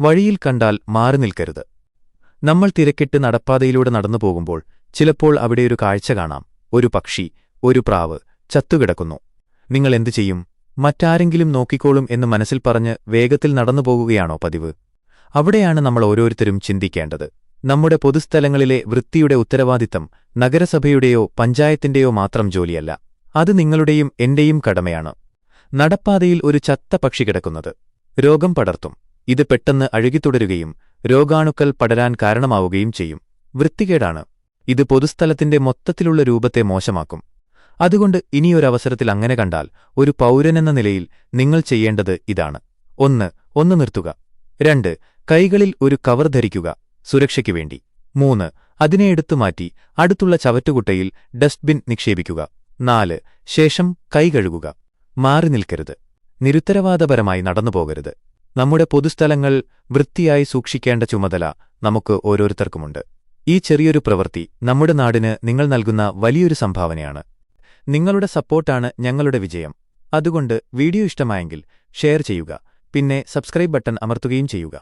വഴിയിൽ കണ്ടാൽ മാറി നിൽക്കരുത്. നമ്മൾ തിരക്കിട്ട് നടപ്പാതയിലൂടെ നടന്നു പോകുമ്പോൾ ചിലപ്പോൾ അവിടെ ഒരു കാഴ്ച കാണാം. ഒരു പക്ഷി ഒരു പ്രാവ് ചത്തുകിടക്കുന്നു. നിങ്ങൾ എന്തു ചെയ്യും? മറ്റാരെങ്കിലും നോക്കിക്കോളും എന്ന് മനസ്സിൽ പറഞ്ഞ് വേഗത്തിൽ നടന്നു പോകുകയാണോ പതിവ്? അവിടെയാണ് നമ്മൾ ഓരോരുത്തരും ചിന്തിക്കേണ്ടത്. നമ്മുടെ പൊതുസ്ഥലങ്ങളിലെ വൃത്തിയുടെ ഉത്തരവാദിത്തം നഗരസഭയുടെയോ പഞ്ചായത്തിന്റെയോ മാത്രം ജോലിയല്ല. അത് നിങ്ങളുടെയും എന്റെയും കടമയാണ്. നടപ്പാതയിൽ ഒരു ചത്ത പക്ഷി കിടക്കുന്നത്. രോഗം പടർത്തും. ഇത് പെട്ടെന്ന് അഴുകിത്തുടരുകയും രോഗാണുക്കൾ പടരാൻ കാരണമാവുകയും ചെയ്യും. വൃത്തികേടാണ്. ഇത് പൊതുസ്ഥലത്തിന്റെ മൊത്തത്തിലുള്ള രൂപത്തെ മോശമാക്കും. അതുകൊണ്ട് ഇനിയൊരവസരത്തിൽ അങ്ങനെ കണ്ടാൽ ഒരു പൗരനെന്ന നിലയിൽ നിങ്ങൾ ചെയ്യേണ്ടത് ഇതാണ്. ഒന്ന് ഒന്ന് നിർത്തുക. രണ്ട് കൈകളിൽ ഒരു കവർ ധരിക്കുക സുരക്ഷയ്ക്കു വേണ്ടി. മൂന്ന് അതിനെ എടുത്തുമാറ്റി അടുത്തുള്ള ചവറ്റുകുട്ടയിൽ ഡസ്റ്റ്ബിൻ നിക്ഷേപിക്കുക. നാല് ശേഷം കൈ കഴുകുക. മാറി നിൽക്കരുത്. നിരുത്തരവാദപരമായി നടന്നുപോകരുത്. നമ്മുടെ പൊതുസ്ഥലങ്ങൾ വൃത്തിയായി സൂക്ഷിക്കേണ്ട ചുമതല നമുക്ക് ഓരോരുത്തർക്കുമുണ്ട്. ഈ ചെറിയൊരു പ്രവൃത്തി നമ്മുടെ നാടിന് നിങ്ങൾ നൽകുന്ന വലിയൊരു സംഭാവനയാണ്. നിങ്ങളുടെ സപ്പോർട്ടാണ് ഞങ്ങളുടെ വിജയം. അതുകൊണ്ട് വീഡിയോ ഇഷ്ടമായെങ്കിൽ ഷെയർ ചെയ്യുക പിന്നെ സബ്സ്ക്രൈബ് ബട്ടൺ അമർത്തുകയും ചെയ്യുക.